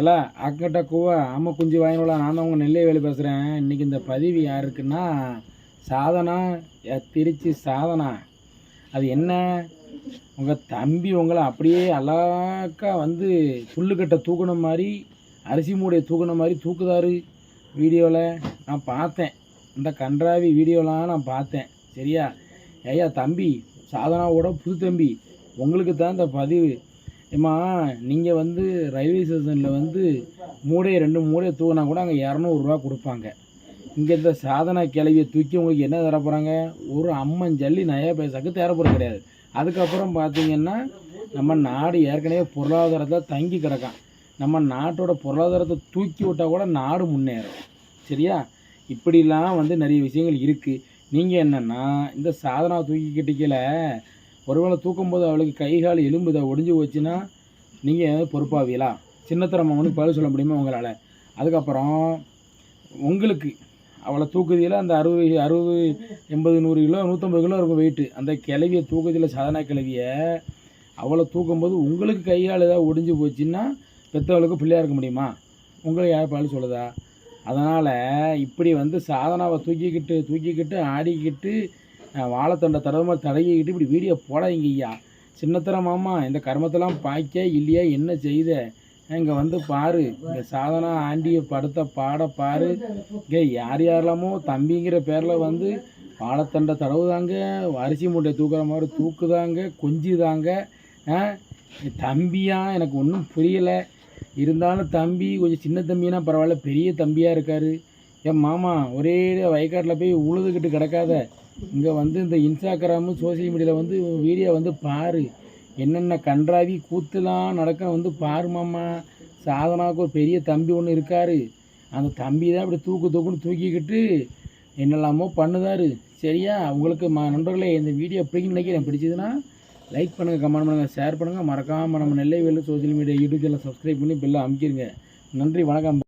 எல்லாம் அக்கட்ட கூவா அம்ம குஞ்சு வாங்கினோல நான் தான் உங்கள் நெல்லை வேலை பேசுகிறேன் இன்றைக்கி இந்த பதிவு யாருக்குன்னா சாதனா திருச்சி சாதனா. அது என்ன? உங்கள் தம்பி உங்களை அப்படியே அழகா வந்து புல்லுக்கட்டை தூக்குன மாதிரி அரிசி மூடையை தூக்குன மாதிரி தூக்குதாரு வீடியோவில் நான் பார்த்தேன். இந்த கன்றாவி வீடியோலாம் நான் பார்த்தேன். சரியா? ஐயா தம்பி சாதனாவோட புது தம்பி. உங்களுக்கு தான் இந்த பதிவு. ஏம்மா நீங்கள் வந்து ரயில்வே ஸ்டேஷனில் வந்து மூடையை ரெண்டு மூடையை தூக்கினா கூட அங்கே இரநூறுவா கொடுப்பாங்க. இங்கே இந்த சாதனா கிளவியை தூக்கி உங்களுக்கு என்ன தர போகிறாங்க ஒரு அம்மன் ஜல்லி நயா பைசாக்கு தேவைப்படுறது கிடையாது. அதுக்கப்புறம் பார்த்தீங்கன்னா நம்ம நாடு ஏற்கனவே பொருளாதாரத்தில் தங்கி கிடக்கான். நம்ம நாட்டோட பொருளாதாரத்தை தூக்கி விட்டால் கூட நாடு முன்னேறும். சரியா? இப்படிலாம் வந்து நிறைய விஷயங்கள் இருக்குது நீங்கள் என்னென்னா இந்த சாதனா தூக்கிக்கிட்டிக்கல ஒருவேளை தூக்கும்போது அவளுக்கு கை கால் எலும்பு இதை ஒடிஞ்சு போச்சுன்னா நீங்கள் பொறுப்பாவீங்களா? சின்னத்தரம்மா வந்து பதில் சொல்ல முடியுமா உங்களால்? அதுக்கப்புறம் உங்களுக்கு அவளை தூக்குதியில் அந்த அறுபது அறுபது எண்பது நூறு கிலோ நூற்றம்பது கிலோ இருக்கும் வெயிட்டு அந்த கிளவியை தூக்குதியில் சாதனா கிளவியை அவளை தூக்கும்போது உங்களுக்கு கை கால் ஏதாவது ஒடிஞ்சு போச்சுன்னா பெற்றவளுக்கு பிள்ளையாக இருக்க முடியுமா? உங்களுக்கு யார் பால் சொல்லுதா? அதனால் இப்படி வந்து சாதனாவை தூக்கிக்கிட்டு தூக்கிக்கிட்டு ஆடிக்கிட்டு வாழைத்தண்டை தடவை தடவிக்கிட்டு இப்படி வீடியோ போடாதீங்க ஐயா சின்னத்தர மாமா இந்த கர்மத்தெல்லாம் பாய்க்க இல்லையா என்ன செய்த? இங்கே வந்து பாரு இந்த சாதனா ஆண்டியை படுத்த பாட பாரு. இங்கே யார் யாரெல்லாமோ தம்பிங்கிற பேரில் வந்து வாழைத்தண்டை தடவுதாங்க அரிசி மூட்டை தூக்குற மாதிரி தூக்குதாங்க கொஞ்சிதாங்க. தம்பியா? எனக்கு ஒன்றும் புரியலை. இருந்தாலும் தம்பி கொஞ்சம் சின்ன தம்பினா பரவாயில்ல பெரிய தம்பியாக இருக்கார். என் மாமா ஒரே வயக்காட்டில் போய் உழுதுகிட்டு கிடக்காத. இங்கே வந்து இந்த இன்ஸ்டாகிராமு சோசியல் மீடியாவில் வந்து வீடியோ வந்து பாரு. என்னென்ன கன்றாவி கூத்துலாம் நடக்க வந்து பாரு மாமா. சாதனாவுக்கு ஒரு பெரிய தம்பி ஒன்று இருக்கார். அந்த தம்பி தான் இப்படி தூக்கு தூக்குன்னு தூக்கிக்கிட்டு என்னெல்லாமோ பண்ணுதாரு. சரியா? உங்களுக்கு ம நண்பர்களே இந்த வீடியோ பிடிக்கும் நினைக்கிறேன். பிடிச்சதுன்னா லைக் பண்ணுங்கள் கமெண்ட் பண்ணுங்கள் ஷேர் பண்ணுங்கள் மறக்காமல் நம்ம Nellai Velu social media YouTube channel subscribe பண்ணி பெல்லை அமைக்கிருங்க. நன்றி வணக்கம்.